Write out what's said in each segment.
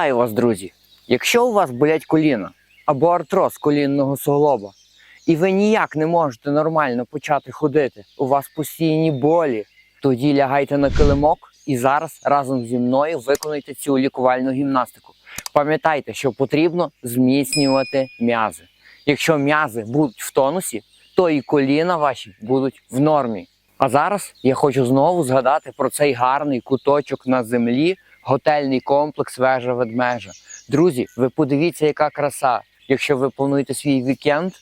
Вітаю вас, друзі! Якщо у вас болять коліна або артроз колінного суглоба, і ви ніяк не можете нормально почати ходити, у вас постійні болі, тоді лягайте на килимок і зараз разом зі мною виконуйте цю лікувальну гімнастику. Пам'ятайте, що потрібно зміцнювати м'язи. Якщо м'язи будуть в тонусі, то і коліна ваші будуть в нормі. А зараз я хочу знову згадати про цей гарний куточок на землі, готельний комплекс вежа ведмежа. Друзі, ви подивіться, яка краса. Якщо ви плануєте свій вікенд,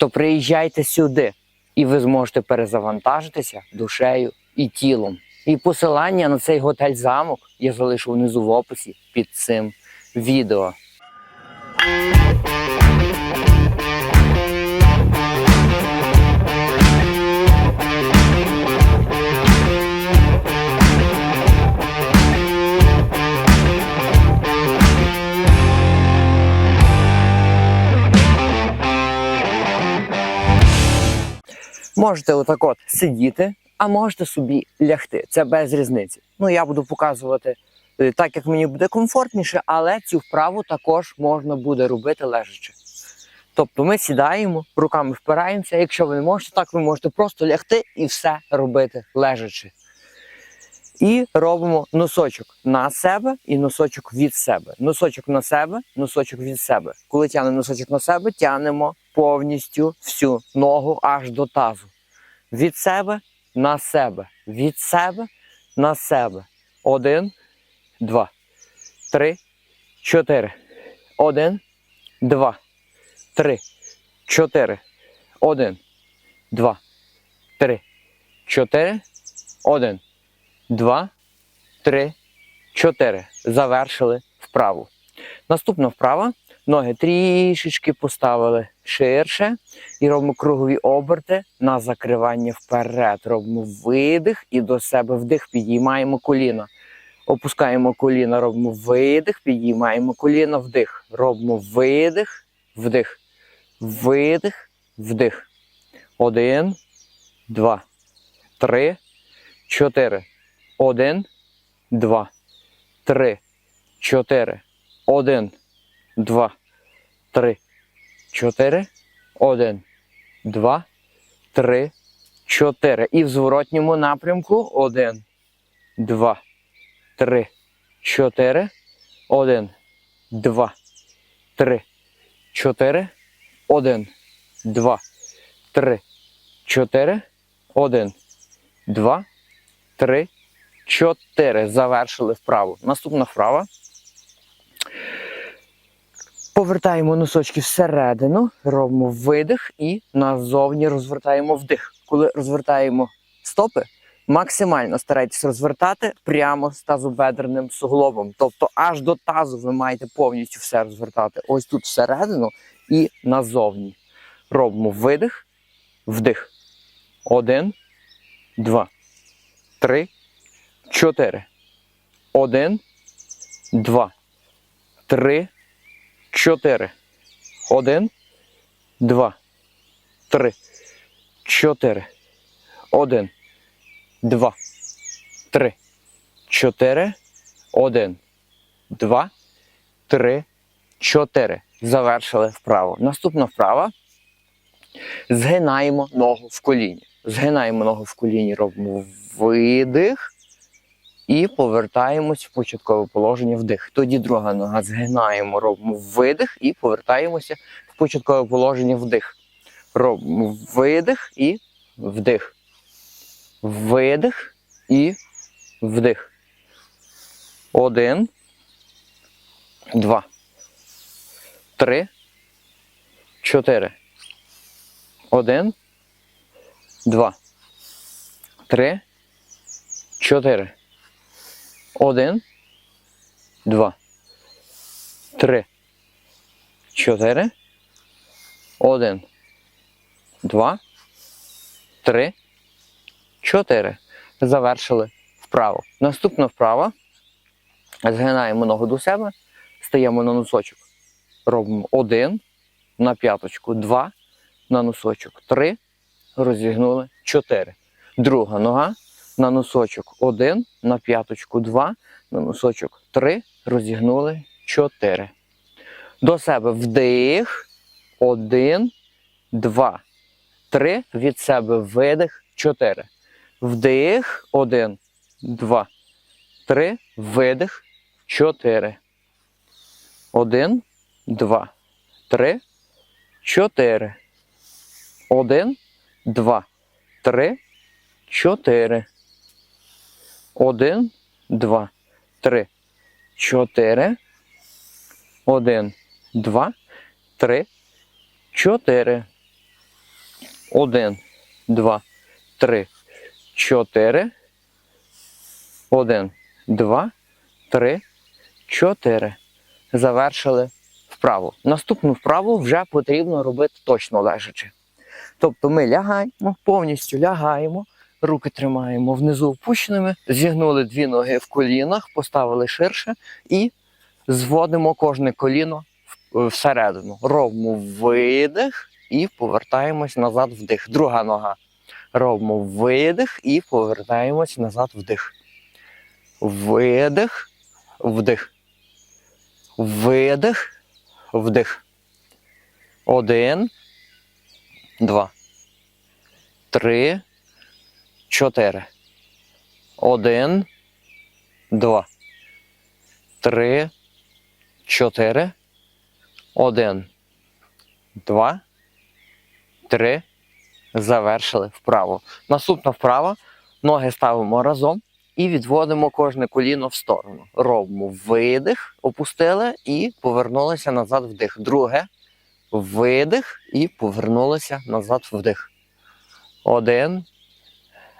то приїжджайте сюди, і ви зможете перезавантажитися душею і тілом. І посилання на цей готель замок я залишу внизу в описі під цим відео. Можете отак от сидіти, а можете собі лягти. Це без різниці. Ну я буду показувати е, так, як мені буде комфортніше, але цю вправу також можна буде робити лежачи. Тобто ми сідаємо, руками впираємося. Якщо ви не можете, так ви можете просто лягти і все робити лежачи. І робимо носочок на себе і носочок від себе. Носочок на себе, носочок від себе. Коли тягнемо носочок на себе, тягнемо повністю всю ногу аж до тазу. Від себе на себе. Від себе на себе. Один, два, три, чотири. Один, два, три, чотири. Один, два, три, чотири. Один, два, три, чотири. Завершили вправу. Наступна вправа. Ноги трішечки поставили ширше і робимо кругові оберти на закривання вперед. Робимо видих і до себе вдих, підіймаємо коліна. Опускаємо коліна, робимо видих, підіймаємо коліна, вдих. Робимо видих, вдих, видих, вдих. Один, два, три, чотири. Один, два, три, чотири. Один, два, три, чотири. Один, два, три, чотири. І в зворотньому напрямку. Один, два, три, чотири. Один, два, три, чотири. Один, два, три, чотири. Один, два, три, чотири. Завершили вправу. Наступна вправа. Повертаємо носочки всередину, робимо видих і назовні розвертаємо вдих. Коли розвертаємо стопи, максимально старайтесь розвертати прямо з тазобедреним суглобом. Тобто аж до тазу ви маєте повністю все розвертати. Ось тут всередину і назовні. Робимо видих, вдих. Один, два, три, чотири. Один, два, три. Чотири. Один, два, три, чотири. Один, два, три, чотири. Один, два, три, чотири. Завершили вправо. Наступна вправа. Згинаємо ногу в коліні. Згинаємо ногу в коліні, робимо видих. І повертаємось в початкове положення вдих. Тоді друга нога згинаємо, робимо видих і повертаємося в початкове положення вдих. Робимо видих і вдих. Видих і вдих. Один. Два. Три. Чотири. Один. Два. Три. Чотири. Один, два, три, чотири. Один, два, три, чотири. Завершили вправо. Наступна вправа. Згинаємо ногу до себе, стаємо на носочок. Робимо один на п'яточку, два на носочок, три. Розігнули чотири. Друга нога на носочок 1, на п'яточку 2, на носочок 3, розігнули чотири. До себе вдих. Один, два, три. Від себе видих. Чотири. Вдих. Один, два, три. Видих. Чотири. Один, два, три, чотири. Один, два, три, чотири. Один, два, три, чотири. Один, два, три, чотири. Один, два, три, чотири. Один, два, три, чотири. Завершили вправу. Наступну вправу вже потрібно робити точно лежачи. Тобто ми лягаємо, повністю лягаємо, руки тримаємо внизу опущеними, зігнули дві ноги в колінах, поставили ширше і зводимо кожне коліно всередину. Робимо видих і повертаємось назад вдих. Друга нога. Робимо видих і повертаємось назад вдих. Видих, вдих. Видих, вдих. Один, два, три, чотири. Один, два, три, чотири. Один, два, три. Завершили вправо. Наступна вправа. Ноги ставимо разом і відводимо кожне коліно в сторону. Робимо видих, опустили і повернулися назад вдих. Друге. Видих і повернулися назад вдих. Один,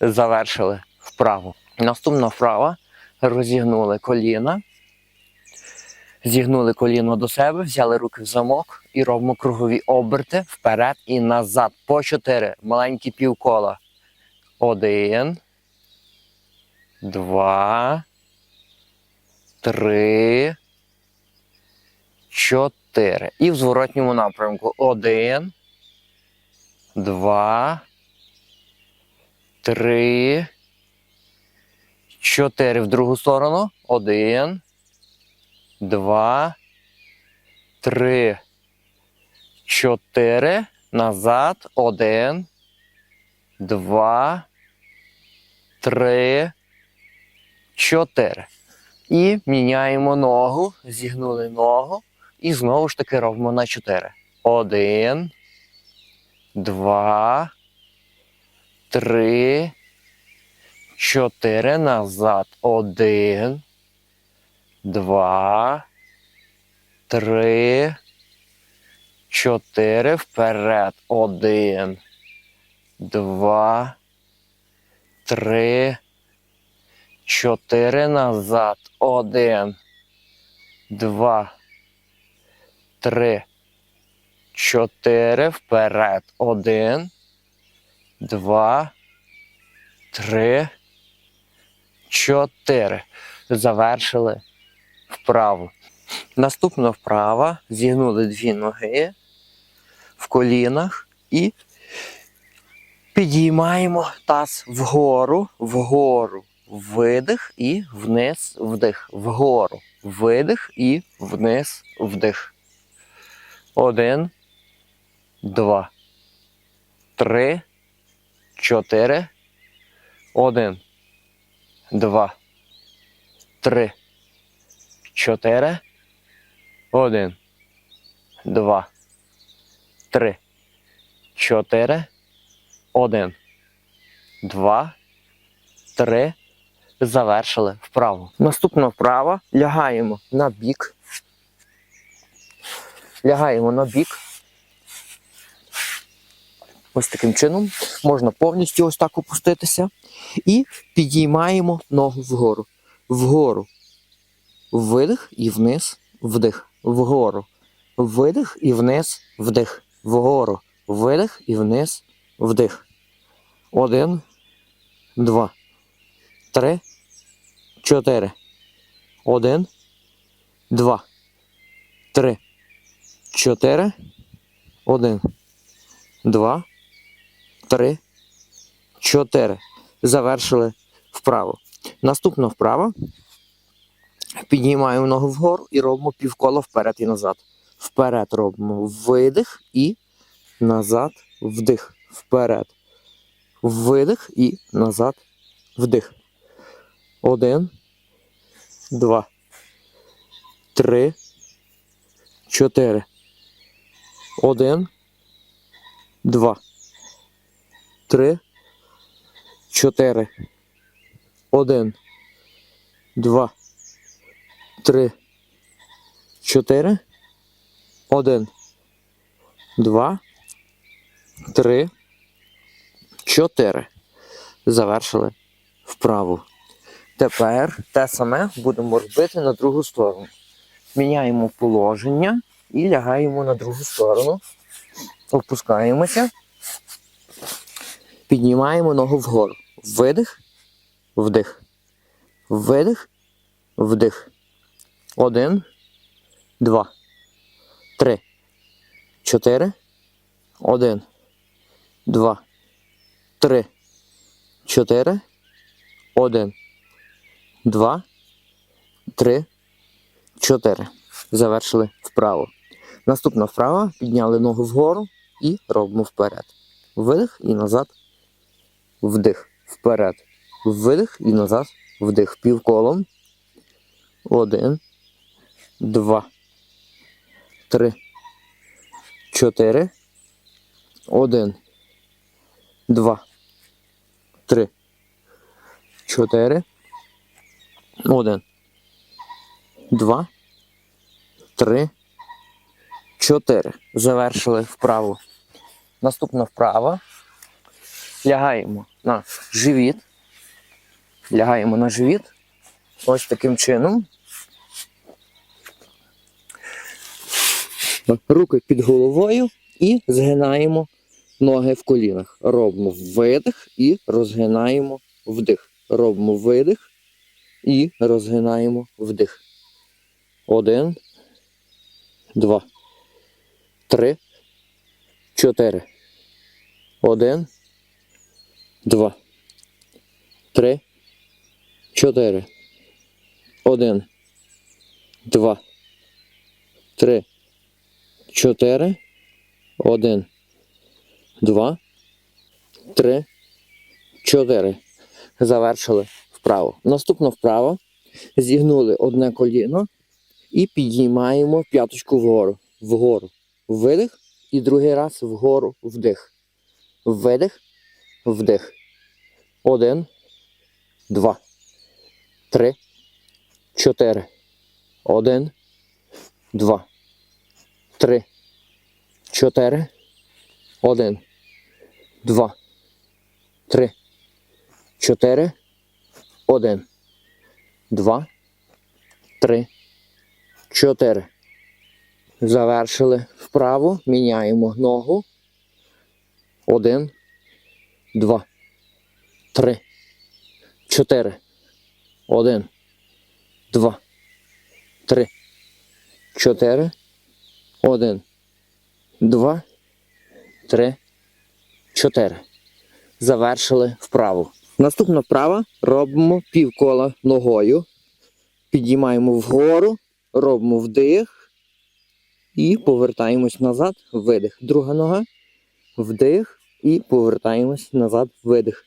Завершили вправу. Наступна вправа. Розігнули коліна. Зігнули коліно до себе, взяли руки в замок і робимо кругові оберти вперед і назад. По чотири. Маленькі півкола. Один. Два. Три. Чотири. І в зворотньому напрямку. Один. Два. Три. Чотири. В другу сторону. Один. Два. Три. Чотири. Назад. Один. Два. Три. Чотири. І міняємо ногу. Зігнули ногу. І знову ж таки робимо на 4. Один, два, три, чотири. Назад. Один, два, три, чотири. Вперед. Один, два, три, чотири. Назад. Один, два три, чотири, вперед. Один, два, три, чотири. Завершили вправу. Наступна вправа. Зігнули дві ноги в колінах і підіймаємо таз вгору, вгору. Видих і вниз, вдих. Вгору. Видих і вниз, вдих. Один, два, три, чотири. Один, два, три, чотири. Один, два, три, чотири. Один, два, три. Завершили вправу. Наступна вправа. Лягаємо на бік. Лягаємо на бік. Ось таким чином. Можна повністю ось так опуститися. І підіймаємо ногу вгору. Вгору. Видих і вниз. Вдих. вгору. Видих і вниз, вдих. Вгору. Видих і вниз, вдих. Один, два, три, чотири. Один, два, три, чотири. Один, два, три, чотири. Завершили вправо. Наступна вправа. Піднімаємо ногу вгору і робимо півколо вперед і назад. Вперед робимо видих і назад вдих. Вперед. Видих і назад вдих. Один, два, три, чотири. Один, два, три, чотири. Один, два, три, чотири. Один, два, три, чотири. Завершили вправу. Тепер те саме будемо робити на другу сторону. Міняємо положення і лягаємо на другу сторону. Опускаємося. Піднімаємо ногу вгору. Видих, вдих. Видих, вдих. Один, два, три, чотири. Один, два, три, чотири. Один, два, три, чотири. Завершили вправо. Наступна вправа. Підняли ногу вгору і робимо вперед. Видих і назад. Вдих. Вперед. Видих і назад. Вдих. Півколом. Один, два, три, чотири. Один, два, три, чотири. Один, два, три, чотири. Завершили вправу. Наступна вправа. Лягаємо на живіт. Лягаємо на живіт. Ось таким чином. Руки під головою і згинаємо ноги в колінах. Робимо видих і розгинаємо вдих. Робимо видих і розгинаємо вдих. Один, два, три, чотири. Один, два, три, чотири. Один, два, три, чотири. Один, два, три, чотири. Завершили вправо. Наступна вправа. Зігнули одне коліно і підіймаємо п'яточку вгору. Вгору. Видих. І другий раз вгору вдих. Видих, вдих. Один, два, три, чотири. Один, два, три, чотири. Один, два, три, чотири. Один, два, три, чотири. Завершили вправо. Міняємо ногу. Один, два, три, чотири. Один, два, три, чотири. Один, два, три, чотири. Завершили вправу. Наступна вправа робимо півкола ногою. Підіймаємо вгору, робимо вдих і повертаємось назад. Видих. Друга нога. Вдих і повертаємось назад. Видих.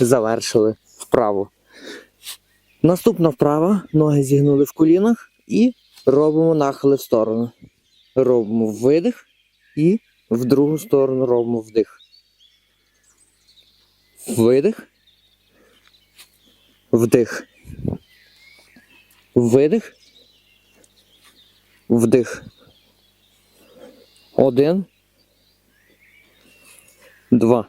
Завершили вправу. Наступна вправа. Ноги зігнули в колінах і Робимо нахили в сторону. Робимо видих і в другу сторону робимо вдих. Видих. Вдих. Видих. Вдих. Один. Два.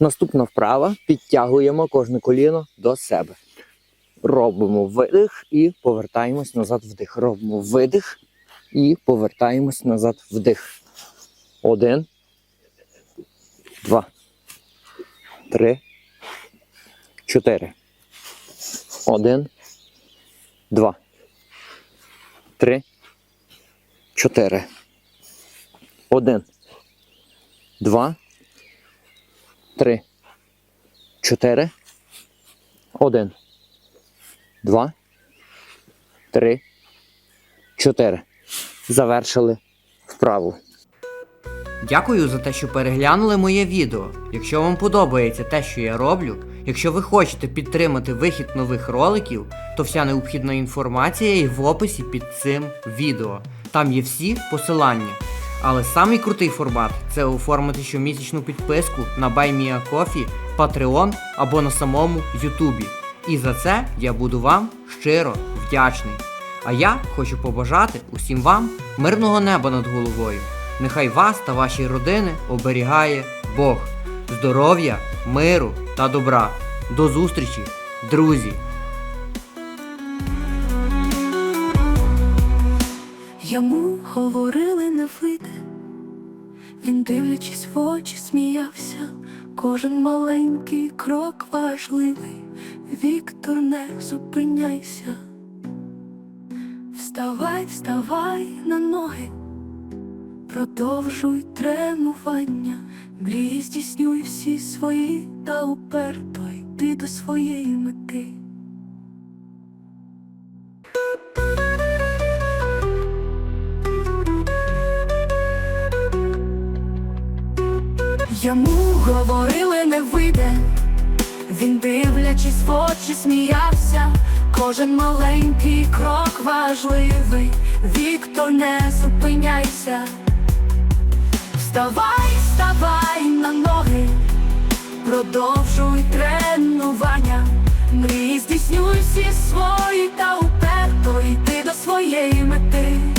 Наступна вправа. Підтягуємо кожне коліно до себе. Робимо видих і повертаємось назад вдих. Робимо видих і повертаємось назад вдих. Один. Два. Три. Чотири. Один. Два. Три. Чотири. Один. Два. Три. Чотири. Один. Два. Три. Чотири. Завершили вправу. Дякую за те, що переглянули моє відео. Якщо вам подобається те, що я роблю, якщо ви хочете підтримати вихід нових роликів, то вся необхідна інформація є в описі під цим відео. Там є всі посилання. Але самий крутий формат це оформити щомісячну підписку на BuyMeACoffee, Patreon або на самому Ютубі. І за це я буду вам щиро вдячний. А я хочу побажати усім вам мирного неба над головою. Нехай вас та ваші родини оберігає Бог, здоров'я, миру та добра. До зустрічі, друзі! Йому говорили не вийде, він, дивлячись в очі, сміявся. Кожен маленький крок важливий. Віктор, не зупиняйся. Вставай, вставай на ноги, продовжуй тренування, мрії здійснюй всі свої та уперто йди до своєї мети. Йому говорили не вийде, він дивлячись в очі, сміявся. Кожен маленький крок важливий, Віктор, не зупиняйся. Вставай, вставай на ноги, продовжуй тренування, мрії здійснюй всі свої та уперто йди до своєї мети.